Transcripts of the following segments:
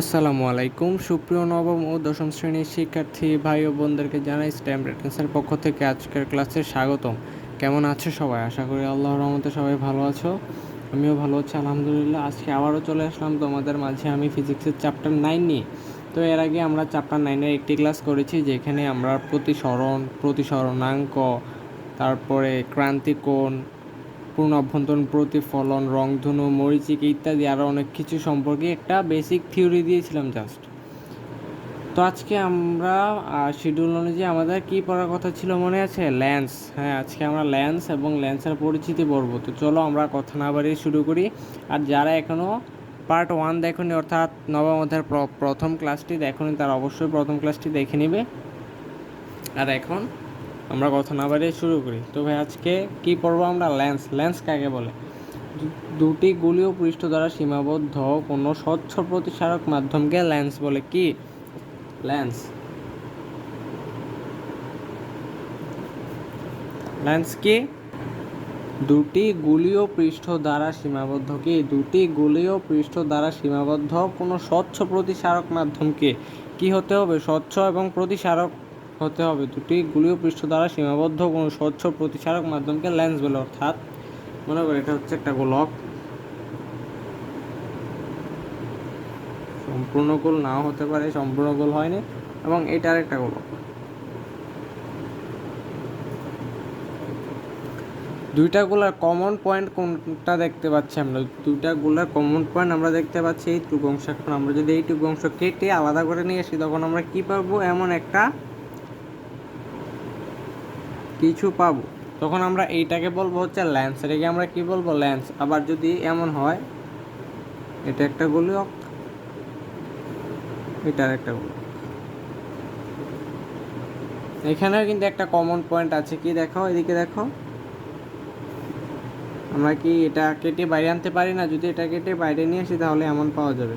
আসসালামু আলাইকুম। সুপ্রিয় নবম ও দশম শ্রেণির শিক্ষার্থী, ভাই ও বোনদেরকে জানাই স্ট্যাম রেটেন্সের পক্ষ থেকে আজকের ক্লাসে স্বাগতম। কেমন আছো সবাই? আশা করি আল্লাহর রহমতে সবাই ভালো আছো। আমিও ভালো আছি, আলহামদুলিল্লাহ। আজকে আবারও চলে আসলাম তোমাদের মাঝে আমি ফিজিক্সের চ্যাপ্টার নাইন নিয়ে। তো এর আগে আমরা চ্যাপ্টার নাইনের একটি ক্লাস করেছি, যেখানে আমরা প্রতিসরণ, প্রতিসরণাঙ্ক, তারপরে ক্রান্তিকোণ পূর্ণ অভ্যন্তরীণ প্রতিফলন, রংধনু, মরিচিকা ইত্যাদি আরও অনেক কিছু সম্পর্কে একটা বেসিক থিওরি দিয়েছিলাম জাস্ট তো আজকে আমরা শিডিউল অনুযায়ী আমাদের কী পড়ার কথা ছিল মনে আছে? ল্যান্স হ্যাঁ আজকে আমরা ল্যান্স এবং ল্যান্সের পরিচিতি পড়ব। তো চলো আমরা কথা না বাড়িয়ে শুরু করি। আর যারা এখনও পার্ট ওয়ান দেখুনি, অর্থাৎ নবম অধ্যায়ের প্র- প্রথম ক্লাসটি দেখুনি, তারা অবশ্যই প্রথম ক্লাসটি দেখে নেবে। আর এখন আমরা কথা না বাড়িয়ে শুরু করি। তো ভাই, আজকে কি পড়ব আমরা? লেন্স। লেন্স কাকে বলে? দুটি গুলীয় পৃষ্ঠ দ্বারা সীমাবদ্ধ কোনো স্বচ্ছ প্রতিসারক মাধ্যমকে লেন্স বলে কি? লেন্স। লেন্স কি? দুটি গুলীয় পৃষ্ঠ দ্বারা সীমাবদ্ধ কি? দুটি গুলীয় পৃষ্ঠ দ্বারা সীমাবদ্ধ কোনো স্বচ্ছ প্রতিসারক মাধ্যমকে কি হতে হবে? স্বচ্ছ এবং প্রতিসারক হতে হবে। দুটি গুলীয় পৃষ্ঠ দ্বারা সীমাবদ্ধ কোনো স্বচ্ছ প্রতিসারক মাধ্যমকে লেন্স বলে, অর্থাৎ মনে করো এটা হচ্ছে একটা গোলক। সম্পূর্ণ গোল নাও হতে পারে, সম্পূর্ণ গোল হয়নি, এবং এটার একটা গোলক। দুইটা গোলার কমন পয়েন্ট কোনটা দেখতে পাচ্ছি আমরা? দুইটা গোলার কমন পয়েন্ট আমরা দেখতে পাচ্ছি এইটুকু অংশ এখন আমরা যদি এইটুকু অংশ কেটে আলাদা করে নিয়ে আসি, তখন আমরা কি পাবো? এমন একটা কিছু পাবো। তখন আমরা এইটাকে বলব হচ্ছে ল্যান্স এটাকে আমরা কি বলব? ল্যান্স আবার যদি এমন হয়, এটা একটা গোলক এটার একটা গোলক। এখানেও কিন্তু একটা কমন পয়েন্ট আছে। কি দেখো? এদিকে দেখো। আমরা কি এটা কেটে বাইরে আনতে পারি না? যদি এটা কেটে বাইরে নিয়ে আসি, তাহলে এমন পাওয়া যাবে।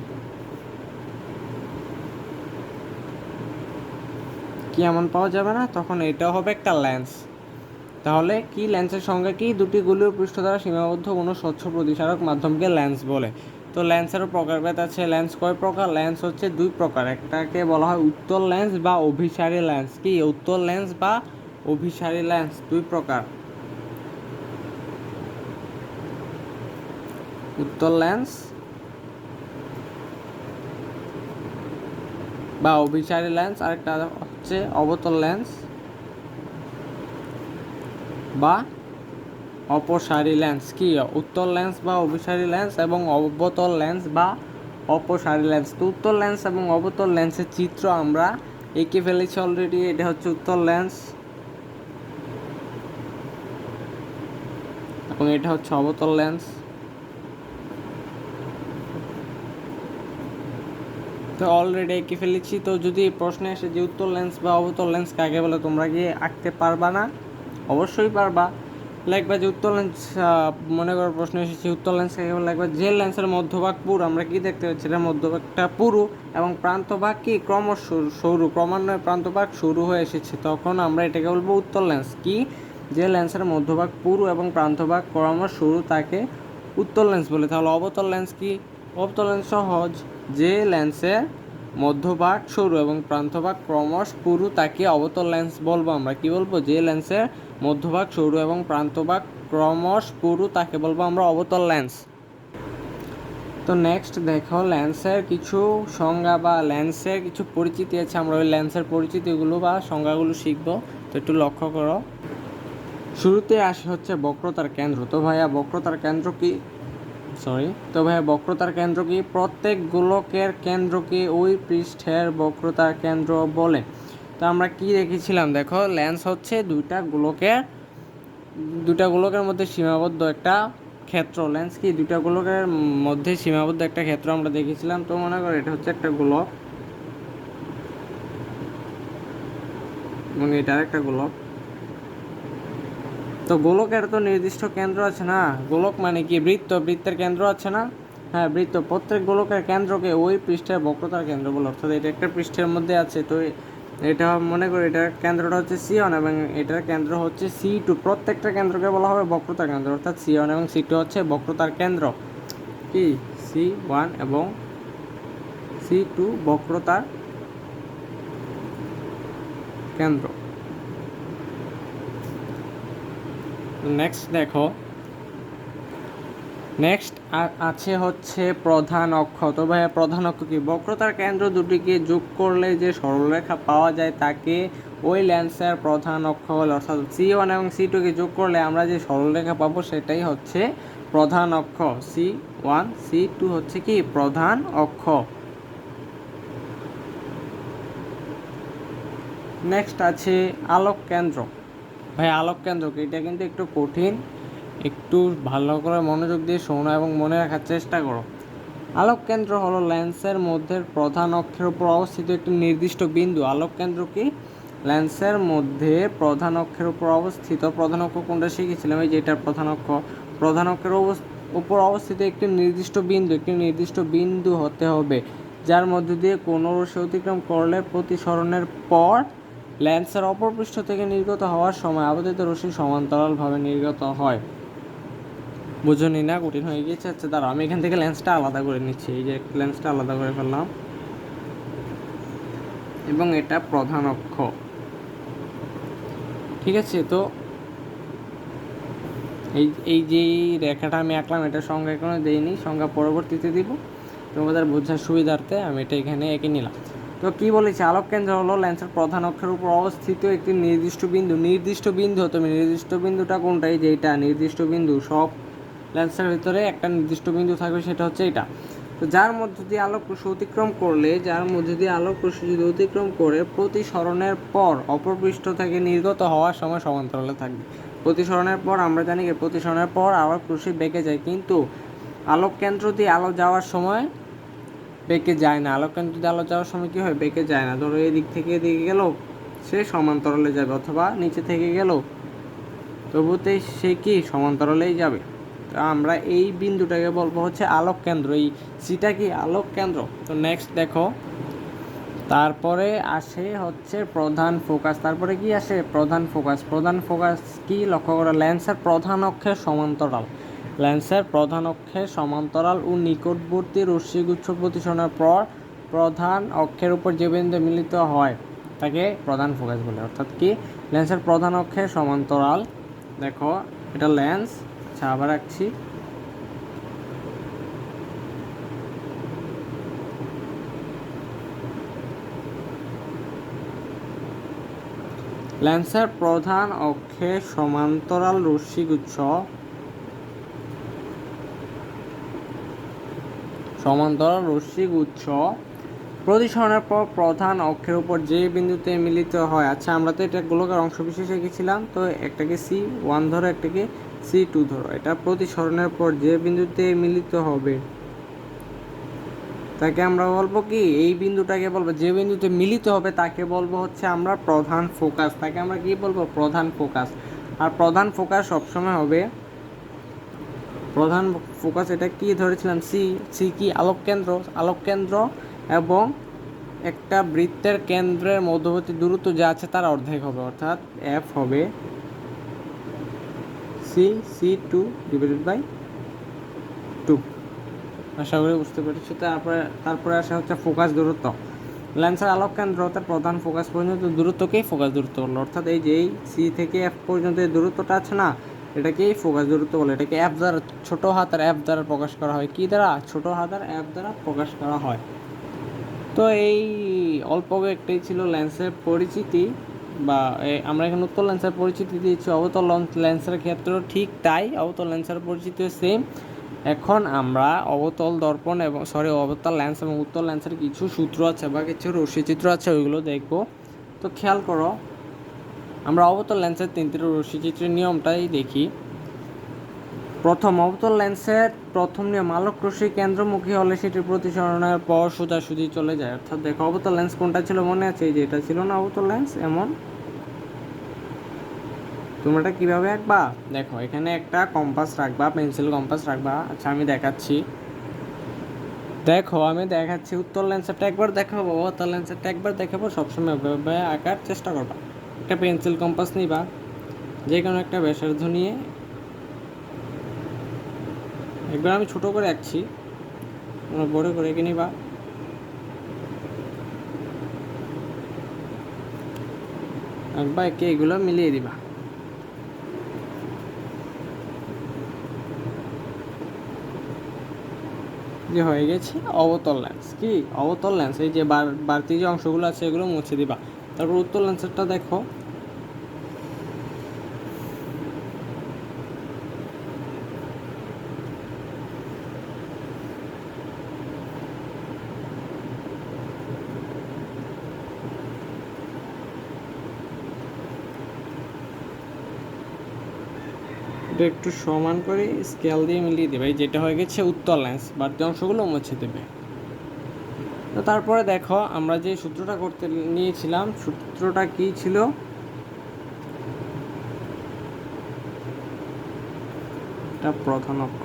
কি এমন পাওয়া যাবে না? তখন এটা হবে একটা লেন্স তাহলে কি লেন্সের সঙ্গে কি দুটি গুলির পৃষ্ঠ দ্বারা সীমাবদ্ধ কোনো স্বচ্ছ প্রতিসারক মাধ্যমকে লেন্স বলে? তো লেন্সেরও প্রকারভেদ আছে। লেন্স কয় প্রকার? লেন্স হচ্ছে দুই প্রকার। একটাকে বলা হয় উত্তল লেন্স বা অভিসারী লেন্স। কি উত্তল লেন্স বা অভিসারী লেন্স? দুই প্রকার। উত্তল লেন্স বা অভিসারী লেন্স। আরেকটা হচ্ছে অবতল লেন্স। বা অপসারী লেন্স কি? উত্তল লেন্স বা অভিসারী লেন্স এবং অবতল লেন্স বা অপসারী লেন্স তো উত্তল লেন্স এবং অবতল লেন্সের চিত্র আমরা এঁকে ফেলেছি অলরেডি এটা হচ্ছে উত্তল লেন্স এবং এটা হচ্ছে অবতল লেন্স তো অলরেডি এঁকে ফেলেছি। তো যদি প্রশ্নে আসে যে উত্তর লেন্স বা অবতল লেন্স কাকে বলে, তোমরা কি আঁকতে পারবা না। অবশ্যই পারবা। লাগবে যে উত্তর লেন্স মনে করো প্রশ্ন এসেছে উত্তর লেন্স লাগবে যে লেন্সের মধ্যভাগ পুরু, আমরা কি দেখতে পাচ্ছি? এটা মধ্যভাগটা পুরু এবং প্রান্তভাগ কি? ক্রমশ সরু- সরু, ক্রমান্বয়ে প্রান্তভাগ শুরু হয়ে এসেছে। তখন আমরা এটাকে বলব উত্তর লেন্স কি? যে লেন্সের মধ্যভাগ পুরু এবং প্রান্তভাগ ক্রমশ শুরু তাকে উত্তর লেন্স বলে। তাহলে অবতল লেন্স কি? অবতল লেন্স সহজ। যে লেন্সের মধ্যভাগ সরু এবং প্রান্তভাগ ক্রমশ পুরু, তাকে অবতল লেন্স বলব আমরা। কি বলব? যে লেন্সের মধ্যভাগ, সরু এবং প্রান্তভাগ, ক্রমশ পুরু, তাকে বলব আমরা অবতল লেন্স তো নেক্সট দেখো লেন্সের কিছু সংজ্ঞা বা লেন্সের কিছু পরিচিতি আছে, আমরা ওই লেন্সের পরিচিতিগুলো বা সংজ্ঞাগুলো শিখব। তো একটু লক্ষ্য করো। শুরুতে আসে হচ্ছে বক্রতার কেন্দ্র। তো ভাইয়া, বক্রতার কেন্দ্র কি? সরি তো ভাইয়া, বক্রতার কেন্দ্র কি? প্রত্যেক গোলকের কেন্দ্রকে ওই পৃষ্ঠের বক্রতার কেন্দ্র বলে? তো আমরা কি দেখেছিলাম? দেখো লেন্স হচ্ছে দুইটা গোলকের দুইটা গোলকের মধ্যে সীমাবদ্ধ একটা ক্ষেত্র। লেন্স কি? দুইটা গোলকের মধ্যে সীমাবদ্ধ একটা ক্ষেত্র আমরা দেখেছিলাম। তো মনে করো, এটা হচ্ছে একটা গোলক। এবং এটার একটা গোলক। তো গোলকের তো নির্দিষ্ট কেন্দ্র আছে না? গোলক মানে কি? বৃত্ত, বৃত্তের কেন্দ্র আছে না? হ্যাঁ বৃত্ত। প্রত্যেক গোলকের কেন্দ্রকে ওই পৃষ্ঠের বক্রতার কেন্দ্র বলে অর্থাৎ এটা একটা পৃষ্ঠের মধ্যে আছে। তো এটা মনে করি, এটার কেন্দ্রটা হচ্ছে সি ওয়ান এবং এটার কেন্দ্র হচ্ছে সি টু প্রত্যেকটা কেন্দ্রকে বলা হবে বক্রতার কেন্দ্র, অর্থাৎ সি ওয়ান এবং সি টু হচ্ছে বক্রতার কেন্দ্র। কি? সি ওয়ান এবং সি টু বক্রতার কেন্দ্র। নেক্সট দেখো নেক্সট আছে হচ্ছে প্রধান অক্ষ। তো ভাইয়া, প্রধান অক্ষ কি? বক্রতার কেন্দ্র দুটিকে যোগ করলে যে সরলরেখা পাওয়া যায় তাকে ওই লেন্সের প্রধান অক্ষ বলে। অর্থাৎ সি ওয়ান এবং সি টুকে যোগ করলে আমরা যে সরলরেখা পাবো সেটাই হচ্ছে প্রধান অক্ষ। সি ওয়ান সি টু হচ্ছে কি? প্রধান অক্ষ। নেক্সট আছে আলোক কেন্দ্র ভাই আলোক কেন্দ্র এটা কিন্তু একটু কঠিন। একটু ভালো করে মনোযোগ দিয়ে শোনো এবং মনে রাখার চেষ্টা করো। আলোক কেন্দ্র হলো লেন্সের মধ্যে প্রধান অক্ষের উপর অবস্থিত একটি নির্দিষ্ট বিন্দু। আলোক কেন্দ্র কি? লেন্সের মধ্যে প্রধান অক্ষের উপর অবস্থিত। প্রধান অক্ষ কোনটা শিখেছিলাম? এই যেটা প্রধান অক্ষ। প্রধান অক্ষের উপর অবস্থিত একটি নির্দিষ্ট বিন্দু। একটি নির্দিষ্ট বিন্দু হতে হবে, যার মধ্য দিয়ে কোনো রশ্মি অতিক্রম করলে প্রতিসরণের পর লেন্সের অপর পৃষ্ঠ থেকে নির্গত হওয়ার সময় আপাতত রশ্মি সমান্তরালভাবে নির্গত হয়। বুঝুনি না কঠিন হয়ে গিয়েছে। আচ্ছা দাঁড়াও, আমি এখান থেকে লেন্সটা আলাদা করে নিচ্ছি। এই যে লেন্সটা আলাদা করে ফেললাম। এবং এটা প্রধান অক্ষ। ঠিক আছে, তো এই এই যে রেখাটা আমি আঁকলাম এটা সংজ্ঞা এখনও দেইনি, সংজ্ঞা পরবর্তীতে দিব। তোমাদের বোঝার সুবিধার্থে আমি এটা এখানে এঁকে নিলাম। তো কী বলেছি? আলোক কেন্দ্র হলো লেন্সের প্রধান অক্ষের উপর অবস্থিত একটি নির্দিষ্ট বিন্দু। নির্দিষ্ট বিন্দু, তুমি নির্দিষ্ট বিন্দুটা কোনটাই এই যে এটা নির্দিষ্ট বিন্দু, সব লেন্সের ভিতরে একটা নির্দিষ্ট বিন্দু থাকবে, সেটা হচ্ছে এটা। তো যার মধ্য দিয়ে আলোক রশ্মি অতিক্রম করলে, যার মধ্যে দিয়ে আলোক রশ্মি যদি অতিক্রম করে, প্রতিসরণের পর অপর পৃষ্ঠ থেকে নির্গত হওয়ার সময় সমান্তরালে থাকবে। প্রতিসরণের পর, আমরা জানি কি প্রতিসরণের পর আলোক রশ্মি বেঁকে যায়, কিন্তু আলোক কেন্দ্র দিয়ে আলো যাওয়ার সময় বেঁকে যায় না। আলোক কেন্দ্র দিয়ে আলো যাওয়ার সময় কী হয়? বেঁকে যায় না। ধরো এদিক থেকে এদিকে গেল, সে সমান্তরালে যাবে, অথবা নিচে থেকে গেল, তবুতে সে কি? সমান্তরালেই যাবে। আমরা এই বিন্দুটাকে বলব হচ্ছে আলোক কেন্দ্র, এই সিটা কি আলোক কেন্দ্র? তো নেক্সট দেখো, তারপরে আসে হচ্ছে প্রধান ফোকাস তারপরে কি আসে? প্রধান ফোকাস প্রধান ফোকাস কি লক্ষ্য করা? লেন্সের প্রধান অক্ষের সমান্তরাল। লেন্সের প্রধান অক্ষের সমান্তরাল ও নিকটবর্তী রশ্মিগুচ্ছ প্রতিসরণের পর প্রধান অক্ষের উপর যে বিন্দু মিলিত হয়, তাকে প্রধান ফোকাস বলে। অর্থাৎ কি? লেন্সের প্রধান অক্ষের সমান্তরাল। দেখো, এটা লেন্স আচ্ছা আবার রাখছি। লেন্সের প্রধান অক্ষে সমান্তরাল রশ্মিগুচ্ছ সমান্তরাল রশ্মিগুচ্ছ প্রতিসরণের পর প্রধান অক্ষের উপর যে বিন্দুতে মিলিত হয়। আচ্ছা আমরা তো এটা গোলকের অংশ বিশেষ এঁকেছিলাম তো একটাকে সি ওয়ান ধরো একটাকে সি টু ধরো, এটা প্রতিসরণের পর যে বিন্দুতে মিলিত হবে, তাকে আমরা বলব কি? এই বিন্দুটাকে বলব, যে বিন্দুতে মিলিত হবে তাকে বলব হচ্ছে আমরা প্রধান ফোকাস। তাকে আমরা কি বলব? প্রধান ফোকাস। আর প্রধান ফোকাস সবসময় হবে, প্রধান ফোকাস এটা কি ধরেছিলাম? সি সি কি? আলোক কেন্দ্র। আলোক কেন্দ্র এবং একটা বৃত্তের কেন্দ্রের মধ্যবর্তী দূরত্ব যা আছে তার অর্ধেক হবে, অর্থাৎ এফ হবে। C C two divided by two আশা করি বুঝতে পেরেছি। তারপরে তারপরে আসা হচ্ছে ফোকাস দূরত্ব। লেন্সের আলোক কেন্দ্র তার প্রধান ফোকাস পর্যন্ত দূরত্বকেই ফোকাস দূরত্ব বলল অর্থাৎ এই যে এই সি থেকে এফ পর্যন্ত এই দূরত্বটা আছে না, এটাকেই ফোকাস দূরত্ব বলে। এটাকে অ্যাপ দ্বারা, ছোট হাতের অ্যাপ দ্বারা প্রকাশ করা হয়। কি দ্বারা? ছোট হাতের অ্যাপ দ্বারা প্রকাশ করা হয়। তো এই অল্প একটাই ছিল লেন্সের পরিচিতি। বা আমরা এখানে উত্তর লেন্সার পরিচিতি দিয়েছি, অবতল লেন্সের ক্ষেত্রেও ঠিক তাই অবতল লেন্সের পরিচিতি সেম এখন আমরা অবতল দর্পণ এবং সরি অবতল লেন্স এবং উত্তল লেন্সের কিছু সূত্র আছে বা কিছু রশিচিত্র আছে, ওইগুলো দেখব। তো খেয়াল করো, আমরা অবতল লেন্সের তিনটি রশিচিত্রের নিয়মটাই দেখি। প্রথম অবতল লেন্সের প্রথম নিয়ম আলোক রশ্মি কেন্দ্রমুখী হলে সেটি প্রতিসরণের পর সোজাসুজি চলে যায়। অর্থাৎ দেখো অবতল লেন্স কোনটা ছিল মনে আছে? এই যে এটা ছিল না অবতল লেন্স, এমন। তোমরা এটা কীভাবে আঁকবা? দেখো, এখানে একটা কম্পাস রাখবা, পেন্সিল কম্পাস রাখবা। আচ্ছা আমি দেখাচ্ছি। দেখো, আমি দেখাচ্ছি উত্তর লেন্সেরটা একবার দেখাবো অবতল লেন্সেরটা একবার দেখাবো, সবসময় ওইভাবে আঁকার চেষ্টা করবা। একটা পেন্সিল কম্পাস নিবা যে কোনো একটা ব্যাসার্ধ নিয়ে একবার আমি ছোট করে আঁকছি। তোমরা বড় করে এঁকে নিবা আঁকবা একে এগুলো মিলিয়ে দিবা। যে হয়ে গেছে অবতল লেন্স কি? অবতল লেন্স এই যে বাড়তি যে অংশগুলো আছে এগুলো মুছে দিবা। তারপর উত্তর লেন্সেরটা দেখো। এটা একটু সমান করে স্কেল দিয়ে মিলিয়ে দেবে। যেটা হয়ে গেছে উত্তর লেন্স বাড়তি অংশগুলো মুছে দেবে। তো তারপরে দেখো, আমরা যে সূত্রটা করতে নিয়েছিলাম, সূত্রটা কি ছিল? এটা প্রধান অক্ষ।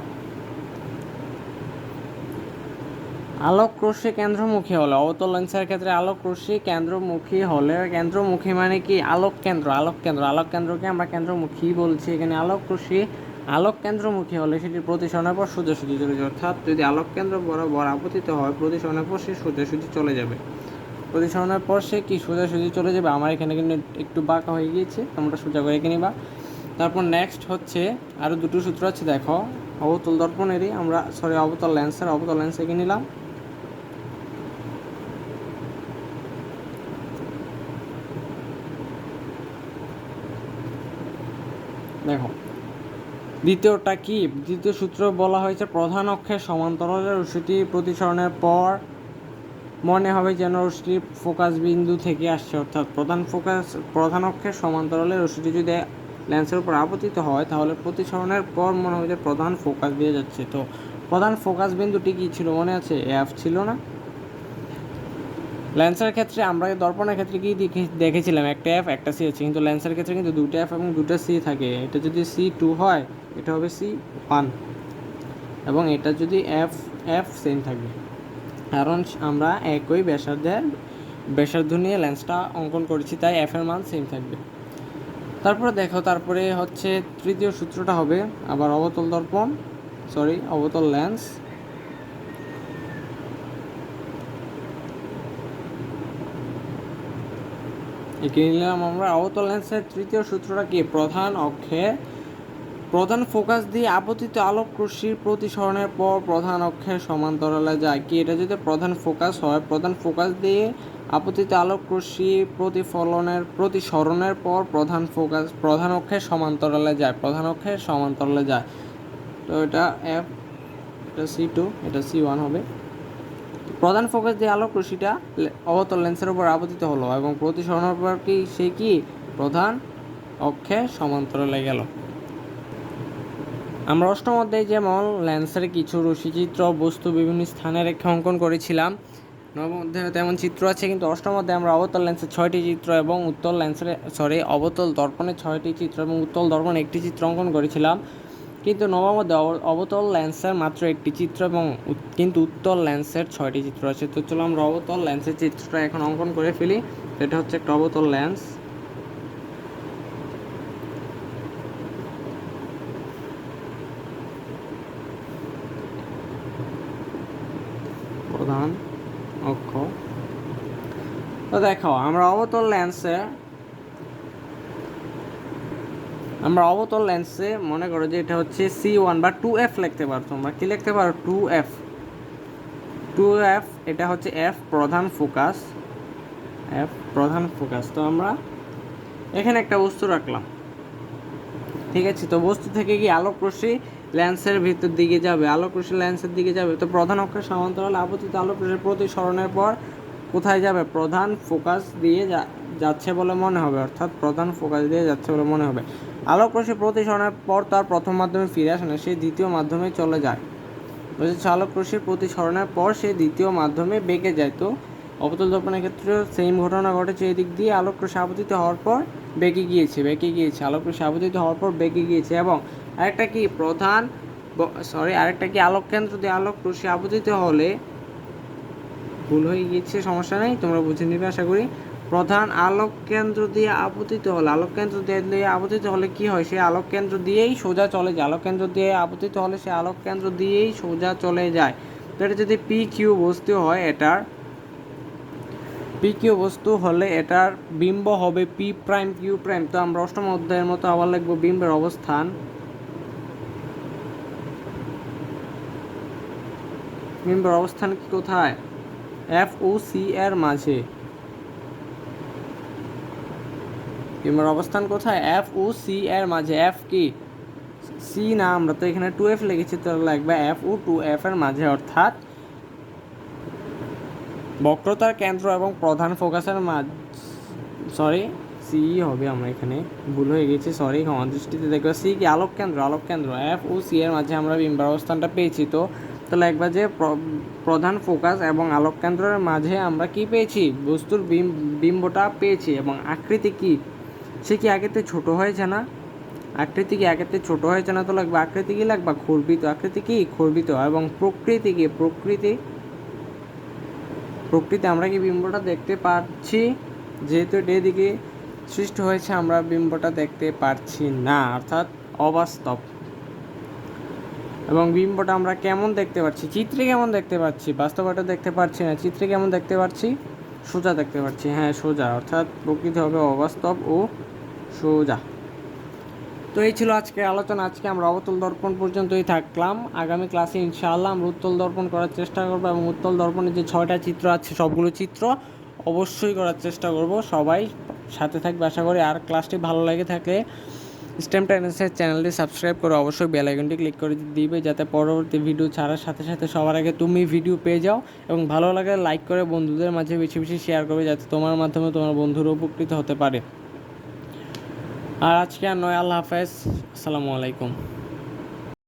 আলোক রশ্মি কেন্দ্রমুখী হলে অবতল লেন্সের ক্ষেত্রে আলোক রশ্মি কেন্দ্রমুখী হলে, কেন্দ্রমুখী মানে কি? আলোক কেন্দ্র আলোক কেন্দ্র আলোক কেন্দ্রকে আমরা কেন্দ্রমুখী বলছি। এখানে আলোক রশ্মি আলোক কেন্দ্রমুখী হলে সেটি প্রতিসরণের পর সোজাসুজি চলে যাবে। অর্থাৎ যদি আলোক কেন্দ্র বরাবর আপতিত হয়, প্রতিসরণের পর সে সোজাসুজি চলে যাবে। প্রতিসরণের পর সে কি সোজাসুজি চলে যাবে? আমার এখানে কিন্তু একটু বাঁকা হয়ে গিয়েছে, তোমরা সোজা করে এঁকে নিবা তারপর নেক্সট হচ্ছে আরও দুটো সূত্র আছে, দেখো। অবতল দর্পণেরই আমরা সরি অবতল লেন্সের অবতল লেন্স এঁকে নিলাম দেখো। দ্বিতীয়টা কি? দ্বিতীয় সূত্র বলা হয়েছে প্রধান অক্ষের সমান্তরালের রশ্মিটি প্রতিসরণের পর মনে হবে যেন রশ্মি ফোকাস বিন্দু থেকে আসছে, অর্থাৎ প্রধান ফোকাস, প্রধান অক্ষের সমান্তরালে রশ্মিটি যদি লেন্সের উপর আপতিত হয়, তাহলে প্রতিসরণের পর মনে হবে যে প্রধান ফোকাস দিয়ে যাচ্ছে। তো প্রধান ফোকাস বিন্দুটি কি ছিল? মনে আছে? এফ ছিল না। লেন্সের ক্ষেত্রে আমরা দর্পণের ক্ষেত্রে কি দেখে- দেখেছিলাম? একটা এফ একটা সি আছে কিন্তু লেন্সের ক্ষেত্রে কিন্তু দুটো এফ এবং দুটো সি থাকে। এটা যদি সি টু হয়, এটা হবে সি ওয়ান এবং এটা যদি এফ এফ সেম থাকবে কারণ আমরা একই ব্যাসার্ধের ব্যাসার্ধ নিয়ে লেন্সটা অঙ্কন করেছি, তাই এফ এর মান সেম থাকবে। তারপরে দেখো, তারপরে হচ্ছে তৃতীয় সূত্রটা হবে আবার অবতল দর্পণ সরি অবতল লেন্স এঁকে নিলাম আমরা। অবতল লেন্সের তৃতীয় সূত্রটা কি? প্রধান অক্ষে, প্রধান ফোকাস দিয়ে আপতিত আলোক রশ্মির প্রতিসরণের পর প্রধান অক্ষের সমান্তরালে যায়। কি এটা যদি প্রধান ফোকাস হয়? প্রধান ফোকাস দিয়ে আপতিত আলোক রশ্মি প্রতিফলনের, প্রতিসরণের পর প্রধান ফোকাস, প্রধান অক্ষের সমান্তরালে যায়। প্রধান অক্ষের সমান্তরালে যায়। তো এটা এফ এটা সি টু এটা সি ওয়ান হবে। প্রধান ফোকাস দিয়ে আলোক রশ্মিটা লে- অবতল লেন্সের উপর আপতিত হলো এবং প্রতিসরণের পর কি সে কি? প্রধান অক্ষে সমান্তরালে গেল। আমরা অষ্টম অধ্যায়ে যেমন লেন্সের কিছু রশ্মিচিত্র, বস্তু, বিভিন্ন স্থানে রেখে অঙ্কন করেছিলাম, নবম অধ্যায়ে তেমন চিত্র আছে, কিন্তু অষ্টম অধ্যায়ে আমরা অবতল লেন্সের ছয়টি চিত্র এবং উত্তল লেন্সের সরি অবতল দর্পণের ছয়টি চিত্র এবং উত্তল দর্পণে একটি চিত্র অঙ্কন করেছিলাম। কিন্তু নবম অবতল লেন্সের মাত্র একটি চিত্র এবং কিন্তু উত্তল লেন্সের ছয়টি চিত্র আছে। তো চলো আমরা অবতল লেন্সের চিত্রটা এখন অঙ্কন করে ফেলি। এটা হচ্ছে একটা অবতল লেন্স প্রধান অক্ষ। তো দেখো আমরা অবতল লেন্সে আমরা অবতল লেন্সে মনে করো যে এটা হচ্ছে সি ওয়ান বা টু এফ লিখতে পারো তোমরা। কি লিখতে পারো? টু এফ টু এফ এটা হচ্ছে এফ প্রধান ফোকাস এফ প্রধান ফোকাস তো আমরা এখানে একটা বস্তু রাখলাম। ঠিক আছে? তো বস্তু থেকে কি আলোক রশ্মি লেন্সের ভিতর দিকে যাবে? আলোক রশ্মি লেন্সের দিকে যাবে? তো প্রধান অক্ষের সমান্তরাল আপতিত আলোক রশ্মির প্রতিসরণের পর কোথায় যাবে? প্রধান ফোকাস দিয়ে যাচ্ছে বলে মনে হবে। অর্থাৎ প্রধান ফোকাস দিয়ে যাচ্ছে বলে মনে হবে। আলোক রশ্মি প্রতিসরণের পর তার প্রথম মাধ্যমে ফিরে আসে না, সে দ্বিতীয় মাধ্যমে চলে যায়। বুঝেছ? আলোক রশ্মির প্রতিসরণের পর সে দ্বিতীয় মাধ্যমে বেঁকে যায়। তো অবতল দর্পণের ক্ষেত্রেও সেম ঘটনা ঘটেছে এদিক দিয়ে। আলোক রশ্মি আপতিত হওয়ার পর বেঁকে গিয়েছে বেঁকে গিয়েছে। আলোক রশ্মি আপতিত হওয়ার পর বেঁকে গিয়েছে এবং আরেকটা কি প্রধান সরি আরেকটা কি আলোক কেন্দ্র দিয়ে আলোক রশ্মি আপতিত হলে ভুল হয়ে গিয়েছে? সমস্যা নেই, তোমরা বুঝে নিবে, আশা করি। প্রধান আলোক কেন্দ্র দিয়ে আপতিত হলে, আলোক কেন্দ্র দিয়ে আপতিত হলে কি হয়? সে আলোক কেন্দ্র দিয়েই সোজা চলে যায়। আলোক কেন্দ্র দিয়ে আপতিত হলে সে আলোক কেন্দ্র দিয়েই সোজা চলে যায়। তো এটা যদি পি কিউ বস্তু হয়, এটার পি কিউ বস্তু হলে এটার বিম্ব হবে পি প্রাইম কিউ প্রাইম তো আমরা অষ্টম অধ্যায়ের মতো আবার লিখব বিম্বের অবস্থান। বিম্বের অবস্থান কি কোথায়? এফ ও সি এর মাঝে। বিম্বের অবস্থান কোথায়? এফ ও সি এর মাঝে। এফ কি? সি না, আমরা তো এখানে টু এফ লিখেছি, তো লাগবে এফ ও টু এফ এর মাঝে, অর্থাৎ বক্রতার কেন্দ্র এবং প্রধান ফোকাসের মাঝ সরি সি হবে আমরা এখানে। ভুল হয়ে গেছি সরি ক্ষমা দৃষ্টিতে দেখবে সি কি? আলোক কেন্দ্র আলোক কেন্দ্র। এফ ও সি এর মাঝে আমরা বিম্বার অবস্থানটা পেয়েছি, তো তো লাগবে যে প্র- প্রধান ফোকাস এবং আলোক কেন্দ্রের মাঝে আমরা কি পেয়েছি? বস্তুর বিম, বিম্বটা পেয়েছি এবং আকৃতি কি? সে কি আগেতে ছোট হয়েছে না? আকৃতি কি আগেতে ছোট হয়েছে না তো লাগবে? আকৃতি কি লাগবে? খর্বিত। আকৃতি কি? খর্বিত। এবং প্রকৃতি কি? প্রকৃতি? প্রকৃতি আমরা কি বিম্বটা দেখতে পাচ্ছি? যেহেতু এটা এদিকে সৃষ্টি হয়েছে, আমরা বিম্বটা দেখতে পারছি না, অর্থাৎ অবাস্তব। এবং বিম্বটা আমরা কেমন দেখতে পাচ্ছি? চিত্রে কেমন দেখতে পাচ্ছি? বাস্তবটা দেখতে পাচ্ছি না। চিত্রে কেমন দেখতে পাচ্ছি? সোজা দেখতে পাচ্ছি। হ্যাঁ সোজা। অর্থাৎ প্রকৃতি হবে অবাস্তব ও সোজা। তো এই ছিল আজকের আলোচনা, আজকে আমরা অবতল দর্পণ পর্যন্তই থাকলাম। আগামী ক্লাসে ইনশাআল্লাহ আমরা উত্তল দর্পণ করার চেষ্টা করব এবং উত্তল দর্পণের যে ছয়টা চিত্র আছে, সবগুলো চিত্র অবশ্যই করার চেষ্টা করব। সবাই সাথে থাকবে আশা করি। আর ক্লাসটি ভালো লেগে থাকলে স্টেম টাইনাসের চ্যানেলটি সাবস্ক্রাইব করে অবশ্যই বেল আইকনটি ক্লিক করে দিবে, যাতে পরবর্তী ভিডিও ছাড়ার সাথে সাথে সবার আগে তুমি ভিডিও পেয়ে যাও। এবং ভালো লাগে লাইক করে বন্ধুদের মাঝে বেশি বেশি শেয়ার করবে, যাতে তোমার মাধ্যমে তোমার বন্ধুরা উপকৃত হতে পারে। আর আজকে আর নয় আল্লাহ হাফেজ। আসসালামু আলাইকুম।